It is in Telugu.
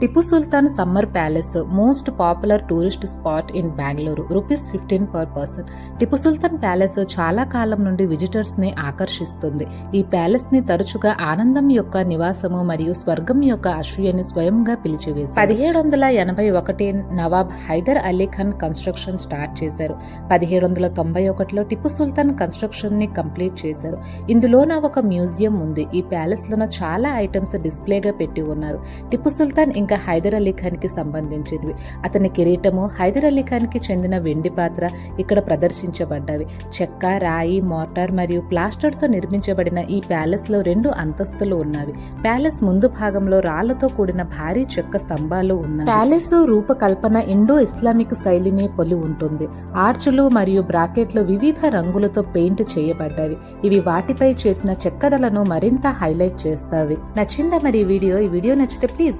Tipu Sultan summer palace most popular tourist spot in Bengaluru. Rupees fifteen per person. Tipu Sultan palace చాలా కాలం నుండి విజిటర్స్ని ఆకర్షిస్తుంది. ఈ ప్యాలెస్ని తరచుగా ఆనందం యొక్క నివాసము మరియు స్వర్గం యొక్క అశ్వయని స్వయంగా పిలిచివేసి పదిహేడు వందల ఎనభై ఒకటి నవాబ్ హైదర్ అలీ ఖాన్ కన్స్ట్రక్షన్ స్టార్ట్ చేశారు. పదిహేడు వందల తొంభై ఒకటిలో టిపు సుల్తాన్ కన్స్ట్రక్షన్ని కంప్లీట్ చేశారు. ఇందులోన ఒక మ్యూజియం ఉంది. ఈ ప్యాలెస్ లోన చాలా ఐటమ్స్ డిస్ప్లేగా పెట్టి ఉన్నారు. టిపు సుల్తాన్ ఇంకా హైదర్ అలీ ఖాన్కి సంబంధించినవి. అతని కిరీటము హైదర్ అలీ ఖాన్కి చెందిన వెండి పాత్ర ఇక్కడ ప్రదర్శించబడ్డవి. చెక్క రాయి మోటార్ మరియు ప్లాస్టర్తో నిర్మించబడిన ఈ ప్యాలెస్లో రెండు అంతస్తులు ఉన్నవి. ప్యాలెస్ ముందు భాగంలో రాళ్ళతో కూడిన భారీ చెక్క స్తంభాలు ఉన్నాయి ప్యాలెస్ రూపకల్పన ఇండో ఇస్లామిక్ శైలిని పొలి ఉంటుంది. ఆర్చులు మరియు బ్రాకెట్లు వివిధ రంగులతో పెయింట్ చేయబడ్డవి. ఇవి వాటిపై చేసిన చెక్కరలను మరింత హైలైట్ చేస్తావి నచ్చిందా మరి వీడియో? ఈ వీడియో నచ్చితే ప్లీజ్